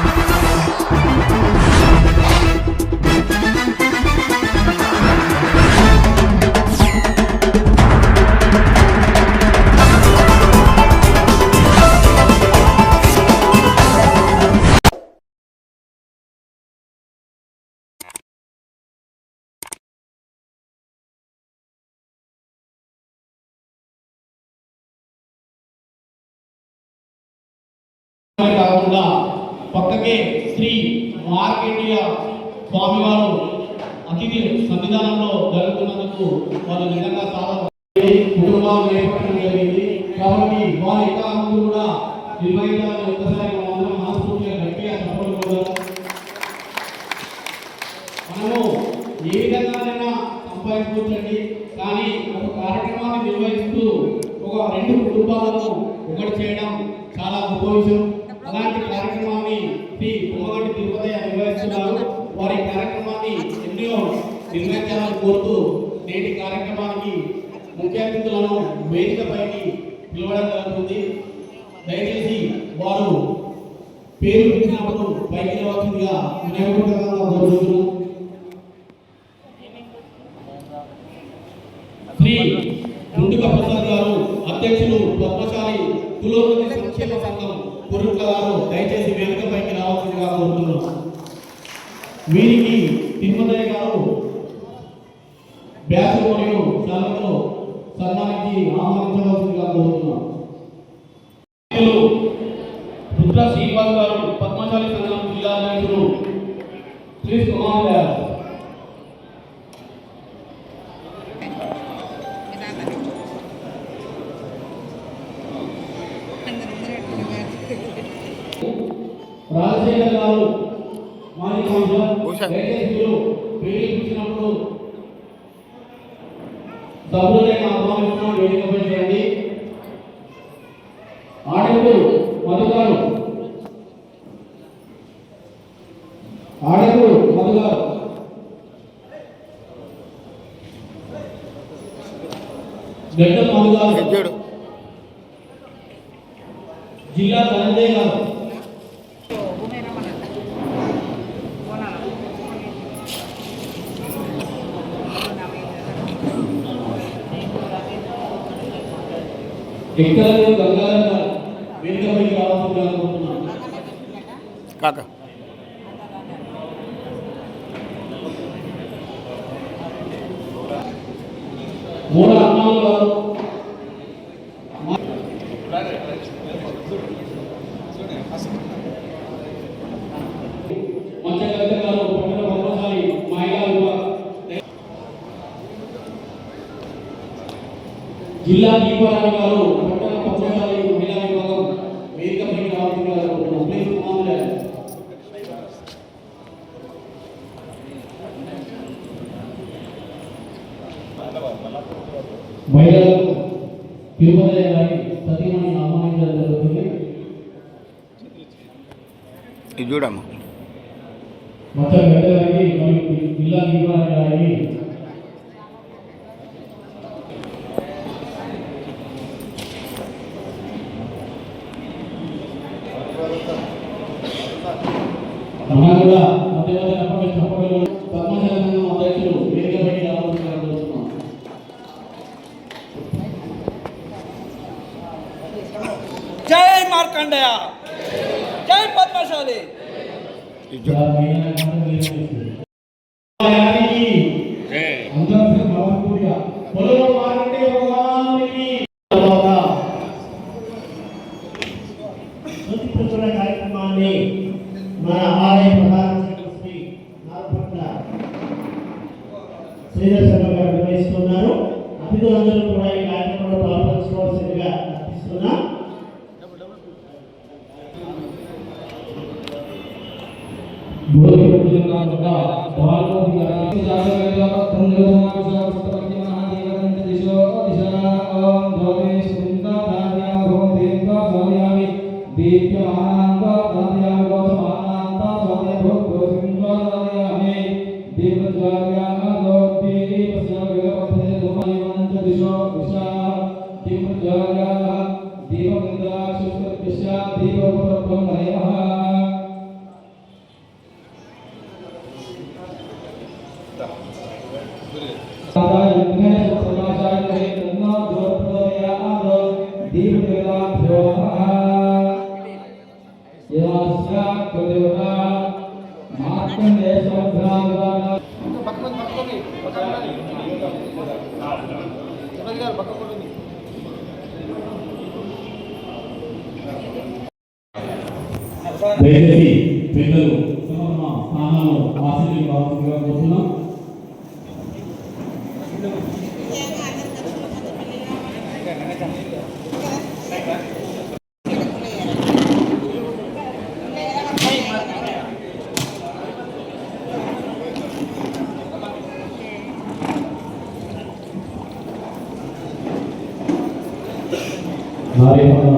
Música మార్కెటియ స్వామివారు అతిథి సన్నిధానంలో జరుగుతున్నందుకు వాళ్ళు నిజంగా చాలా కుటుంబాలు ఏర్పడడం జరిగింది. కాబట్టి వారి ఇంకా ముందు కూడా నిర్వహించాలని ఒక్కసారి మనందరం మనస్ఫూర్తిగా గట్టిగా చెప్పకూడదు మనము ఏ విధంగానైనా సంపాదించుకోవచ్చండి కానీ ఒక కార్యక్రమాన్ని నిర్వహిస్తూ ఒక రెండు కుటుంబాలను ఒకటి చేయడం చాలా గొప్ప విషయం అలాంటి కార్యక్రమాన్ని శ్రీ పొమ్మగంటి తిరుపతి నిర్వహిస్తున్నారు వారి కార్యక్రమాన్ని ఎన్నో నిర్వహించాలని కోరుతూ నేటి కార్యక్రమానికి ముఖ్య అతిథులను వేదికపైకి పిలవడం జరుగుతుంది. దయచేసి వారు పేరు పిలిచినప్పుడు పైకి రావచ్చుగా వినయపూర్వకంగా కోరుతున్నాను శ్రీ ముందుక ప్రసాద్ గారు అధ్యక్షులు పద్మశాలి కులోన్నతి సంక్షేమ సంఘం కురుట్ల గారు దయచేసి వెనుక పైకి రావాల్సిందిగా కోరుతున్నాం వీరికి తిమ్మదయ్య గారు బ్యాచ్ మరియు ఆహ్వానించవలసిందిగా కోరుతున్నాం. రుద్ర శ్రీనివాస్ గారు పద్మశాలి సంఘం జిల్లా అధ్యక్షులు కుమార్ గారు. రాజశేఖర్ గారు ఆడపు మధు గారు గడ్డ మధు గారు చూడు జిల్లా ధనంజయ్ గారు ఎక్కడో గంగాధర్ గారు వేదికపైకి రావాల్సిందిగా కోరుతున్నాను కాక మూల అన్నాలు గారు మంచ కవిత గారు పట్టణ పద్మశాలి మహిళా విభాగం జిల్లా దీపారాణి గారు పట్టణ పద్మశాలి మహిళా విభాగం వేదికపైకి రావాల్సిందిగా కోరుతున్నాం ప్లీజ్ కుమార్ మహిళలకు తిరుపతి గారి సతీమణి ఆహ్వానించడం జరుగుతుంది ఇది చూడము మొత్తం గడ్డ గారికి మరియు జిల్లా దీపారాణి గారికి మనం కూడా మధ్య మధ్య అప్పటి చెప్పగలను పద్మశాల సంఘం అధ్యక్షులు వేదికపైకి రావాల్సిందిగా కోరుతున్నాం జై మార్కండేయ జై పద్మశాలి ఇది ಧನ್ಯವಾದ ಧನ್ಯವಾದ దేవస్య కుదేవత మార్కండే సౌభ్రావన స్థానంలో ఆశీర్వాదం కోరుతున్నాం അറിയപ്പെടുന്നത്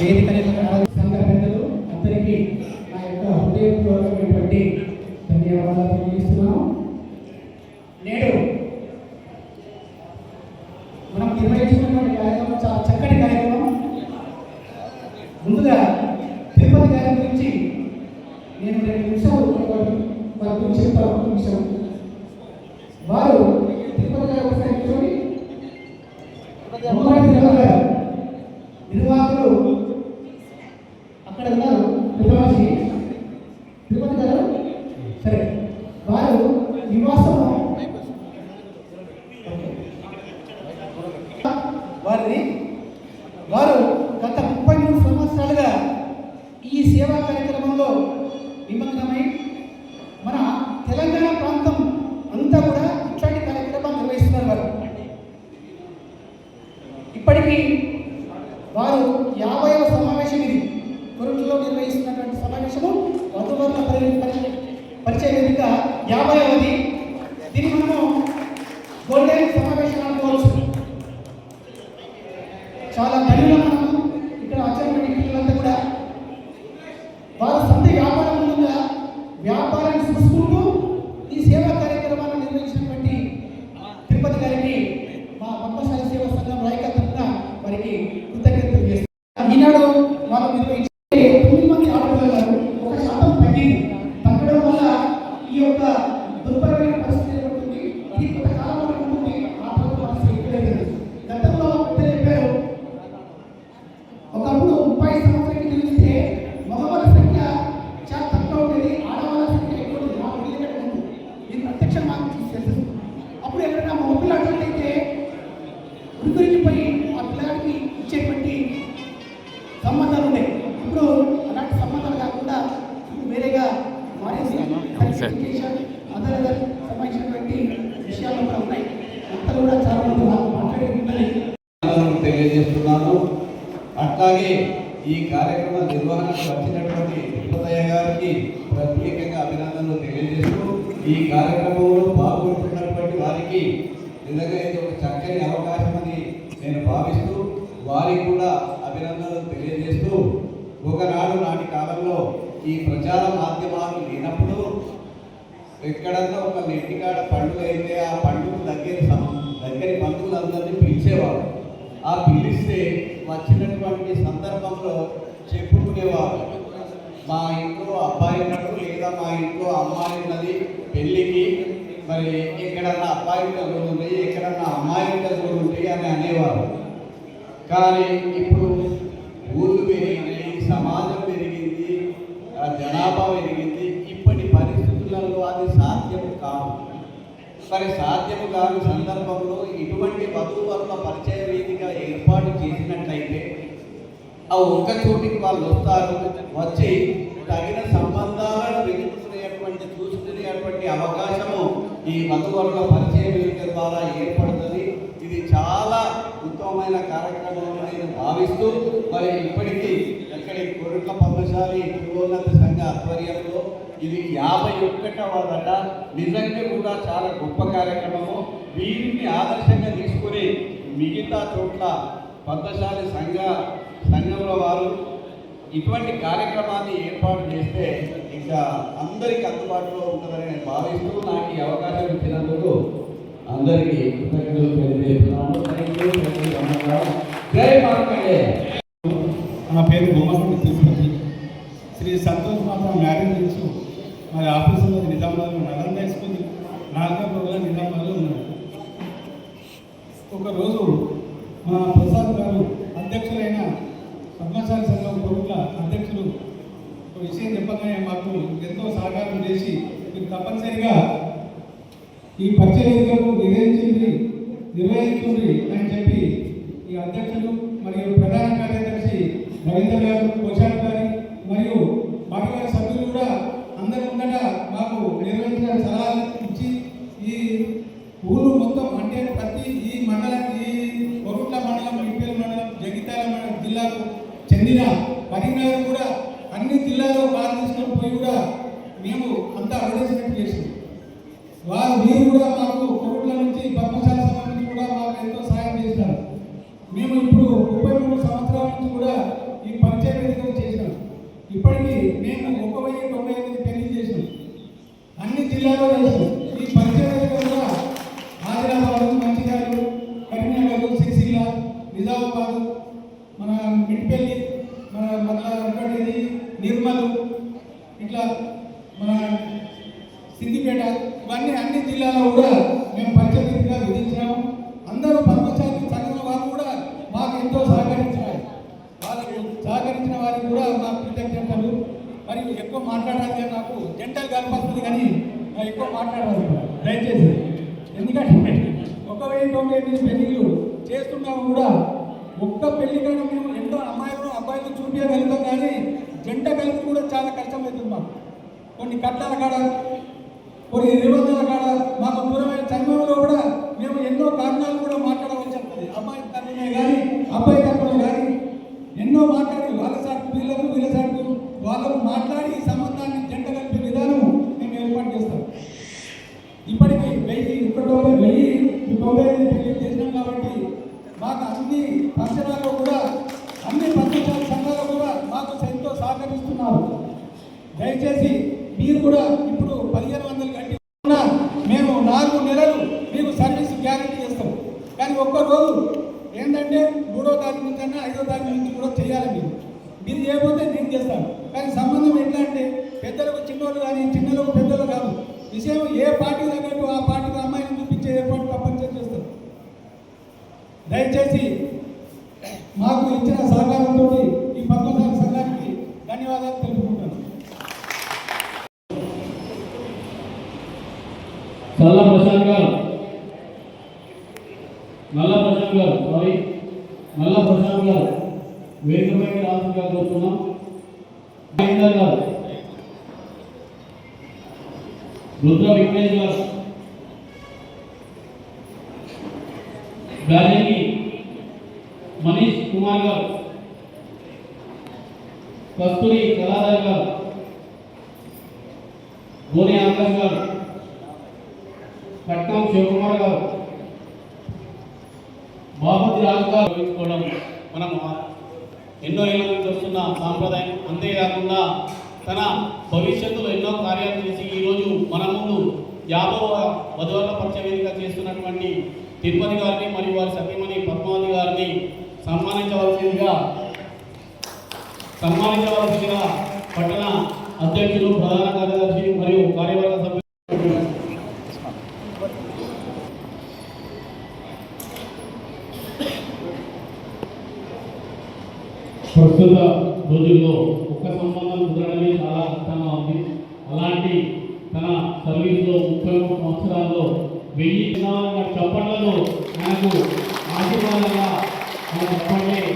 వేదికని దీనికి మనము గోల్డెన్ సమావేశం అనుకోవచ్చు కార్యక్రమ నిర్వహణకు వచ్చినటువంటి తిరుపతయ్య గారికి ప్రత్యేకంగా అభినందనలు తెలియజేస్తూ ఈ కార్యక్రమంలో పాల్గొంటున్నటువంటి వారికి నిజంగా ఇది ఒక చక్కని అవకాశం అని నేను భావిస్తూ వారికి కూడా అభినందనలు తెలియజేస్తూ ఒకనాడు నాటి కాలంలో ఈ ప్రచార మాధ్యమాలు లేనప్పుడు ఎక్కడన్నా ఒక ఇంటికాడ పండుగ అయితే ఆ పండుగ దగ్గరి దగ్గరి బంధువులందరినీ పిలిచేవారు. ఆ పిలిస్తే వచ్చినటువంటి సందర్భంలో చెప్పుకునేవారు. మా ఇంట్లో అబ్బాయి ఉన్నాడు లేదా మా ఇంట్లో అమ్మాయి ఉన్నది పెళ్ళికి మరి ఎక్కడన్నా అబ్బాయి చదువులు ఉంటాయి ఎక్కడన్నా అమ్మాయి చదువులు ఉంటాయి అని అనేవారు. కానీ ఇప్పుడు ఊళ్ళు పెరిగింది సమాజం పెరిగింది జనాభా పెరిగింది ఇప్పటి పరిస్థితులలో అది సాధ్యం కాదు. మరి సాధ్యం కాని సందర్భంలో ఇటువంటి వధువర్మ పరిచయ వేదిక ఏర్పాటు చేసిన ఆ ఒక్క చోటికి వాళ్ళు వస్తారు వచ్చి తగిన సంబంధాలను వెతుకునేటువంటి చూసుకునేటువంటి అవకాశము ఈ మధువర్గ పరిచయం ద్వారా ఏర్పడుతుంది. ఇది చాలా ఉత్తమమైన కార్యక్రమం అని భావిస్తూ మరి ఇప్పటికీ ఇక్కడ కొరక పద్మశాలి పురోన్నత సంఘ ఆధ్వర్యంలో ఇది యాభై ఒక్కటవ రట నిజంగా కూడా చాలా గొప్ప కార్యక్రమము. వీరిని ఆదర్శంగా తీసుకుని మిగతా చోట్ల పద్మశాలి సంఘ సంఘంలో వారు ఇటువంటి కార్యక్రమాన్ని ఏర్పాటు చేస్తే ఇంకా అందరికీ అందుబాటులో ఉంటుందని నేను భావిస్తూ నాకు ఈ అవకాశం ఇచ్చినందుకు అందరికీ కృతజ్ఞతలు తెలియజేస్తున్నాను. థ్యాంక్ యూ జై మార్కండే. నా పేరు బొమ్మగుండి తిరుపతి. శ్రీ సంతోష్ మాత్రం మ్యారేజ్ నుంచి మరి ఆఫీసులో నిజామాబాద్ నగరం వేసుకుని నాలుగో రోజుల నిజామాబాద్లో ఉన్నాడు. ఒకరోజు మా ప్రసాద్ గారు అధ్యక్షులైన పద్మశాలి సంఘం కొడుకుల అధ్యక్షులు. ఒక విషయం చెప్పగానే మాకు ఎంతో సహకారం చేసి మీరు తప్పనిసరిగా ఈ పరిచర్యకు నిర్వహించింది నిర్వహించండి అని చెప్పి ఈ అధ్యక్షులు మరియు ప్రధాన కార్యదర్శి రవీంద్ర గారు కోశాల్ గారి మరియు వారి సభ్యులు కూడా అందరి ముందట మాకు నిర్వహించిన సలహాలు ఒక్క పెళ్ళి కన్నా మేము ఎంత అమ్మాయిలు అబ్బాయిలు చూపించగలుగుతాం కానీ జంట కలిపి కూడా చాలా కష్టమవుతుంది మాకు. కొన్ని కట్టాల కాడ కొన్ని నిబంధనల కాడ మాకు దూరమైన చర్మంలో కూడా దయచేసి మీరు కూడా ఇప్పుడు పదిహేను వందలు కట్టి ఉన్నా మేము నాలుగు నెలలు మీకు సర్వీస్ గ్యారెంటీ చేస్తాం కానీ ఒక్క రోజు ఏంటంటే మూడో తారీఖు నుంచి అన్నా ఐదో తారీఖు నుంచి కూడా చేయాలి మీరు మీరు చేయకపోతే నేను చేస్తాను కానీ సంబంధం ఎట్లా అంటే పెద్దలకు చిన్నోళ్ళు కానీ చిన్నలకు పెద్దలు కాదు విషయం ఏ పార్టీ తగ్గట్టు ఆ పార్టీకి అమ్మాయిని చూపించే ఏర్పాటు తప్పనిసరి చేస్తాం దయచేసి మాకు ఇచ్చిన సహకారంతో ఈ పద్మశాలి సంఘానికి ధన్యవాదాలు తెలుపుకుంటాను చల్ల ప్రశాంత్ గారు. నల్ల ప్రశాంత్ గారు సారీ. నల్ల ప్రశాంత్ గారు వేదికపైకి రావాల్సిందిగా కోరుతున్నాం మహేందర్ గారు. రుద్ర విఘ్నేష్ గారు. గాలిని మనీష్ కుమార్ గారు. కస్తూరి కళాధర్ గారు. గోని ఆకాష్ గారు. బహుమతి రాజుగా గారు మనం ఎన్నో ఏళ్ళ నుంచి వస్తున్న సాంప్రదాయం. అంతేకాకుండా తన భవిష్యత్తులో ఎన్నో కార్యాలు చేసి ఈరోజు మన ముందు యాదవ వధువర్ల పరిచయ చేస్తున్నటువంటి తిరుపతి గారిని మరియు వారి సతీమణి పద్మావతి గారిని సన్మానించవలసిందిగా సన్మానించవలసిందిగా పట్టణ అధ్యక్షులు ప్రధాన కార్యదర్శి మరియు కార్యవర్గ సభ్యులు ప్రస్తుత రోజుల్లో ఒక్క సంబంధం కుదరడమే చాలా కష్టంగా ఉంది అలాంటి తన సర్వీస్లో ముప్పై మూడు సంవత్సరాల్లో వెయ్యి దినాల చప్పట్లలో మనకు ఆశీర్వాదంగా మన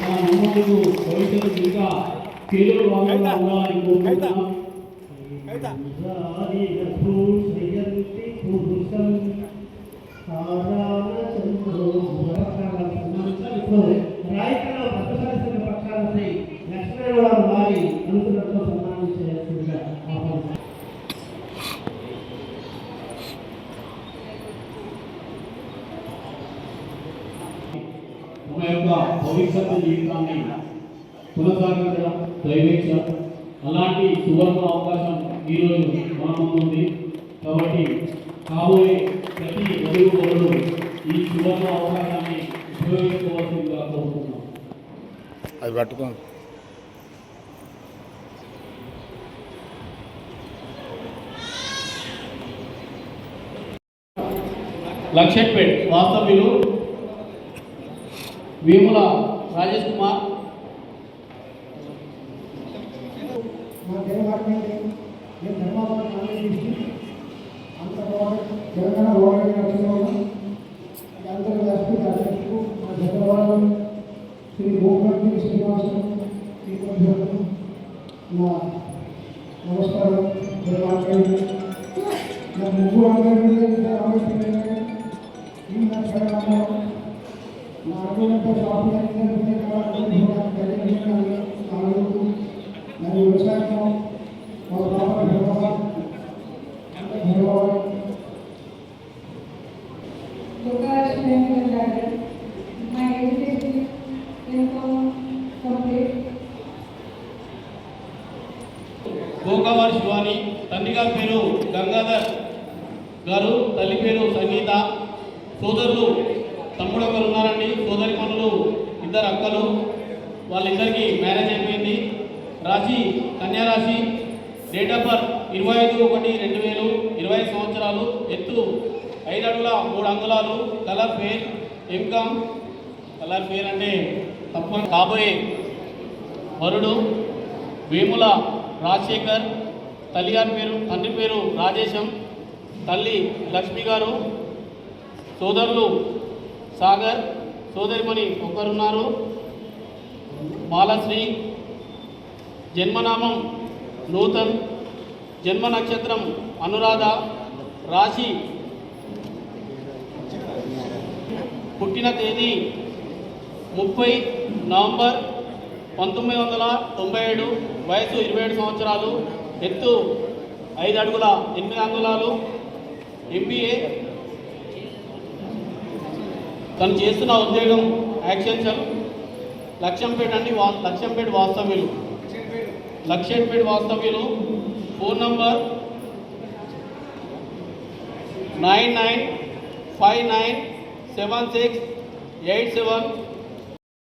తన ముందు భవిష్యత్తు ఇంకా తెలుగు భాగంగా ఉండాలని కోరుకుంటున్నాం. రాయకల్లో పద్మశాలి చేయవలసిందిగా ఆహ్వానిస్తున్నాను. మన యొక్క భవిష్యత్తు జీవితాన్ని కొనసాగించడం దైవేచ్ఛ అలాంటి సువర్ణ అవకాశం ఈరోజు మన ఉంది. కాబట్టి కాబోయే ప్రతి వధువు వరుడు ఈ సువర్ణ అవకాశాన్ని ఉపయోగించుకోవాల్సిందిగా కోరుతున్నాం అది పట్టుకోండి. లక్ష్యపేట్ వాస్తవ్యులు వేముల రాజేష్ కుమార్. మా నేను అంత తెలంగాణ ఇరవై ఐదు ఒకటి రెండు వేలు ఇరవై సంవత్సరాలు ఎత్తు ఐదు అడుగుల మూడు అంగుళాలు colour fair M Com colour fair అంటే తప్ప కాబోయే వరుడు వేముల రాజశేఖర్ తల్లి గారి పేరు తండ్రి పేరు రాజేశం తల్లి లక్ష్మి గారు సోదరులు సాగర్ సోదరిమణి ఒకరున్నారు. బాలశ్రీ జన్మనామం నూతన్ జన్మ నక్షత్రం అనురాధ రాశి పుట్టిన తేదీ ముప్పై నవంబర్ పంతొమ్మిది వందల తొంభై ఏడు. వయసు ఇరవై ఏడు సంవత్సరాలు. ఎత్తు ఐదు అడుగుల ఎనిమిది అంగుళాలు. ఎంబీఏ తను చేస్తున్న ఉద్యోగం యాక్సెన్షన్ లక్ష్యంపేట అండి వా లక్ష్యంపేట వాస్తవ్యులు. లక్ష్యంపేట వాస్తవ్యులు. Phone number nine nine five nine seven six eight seven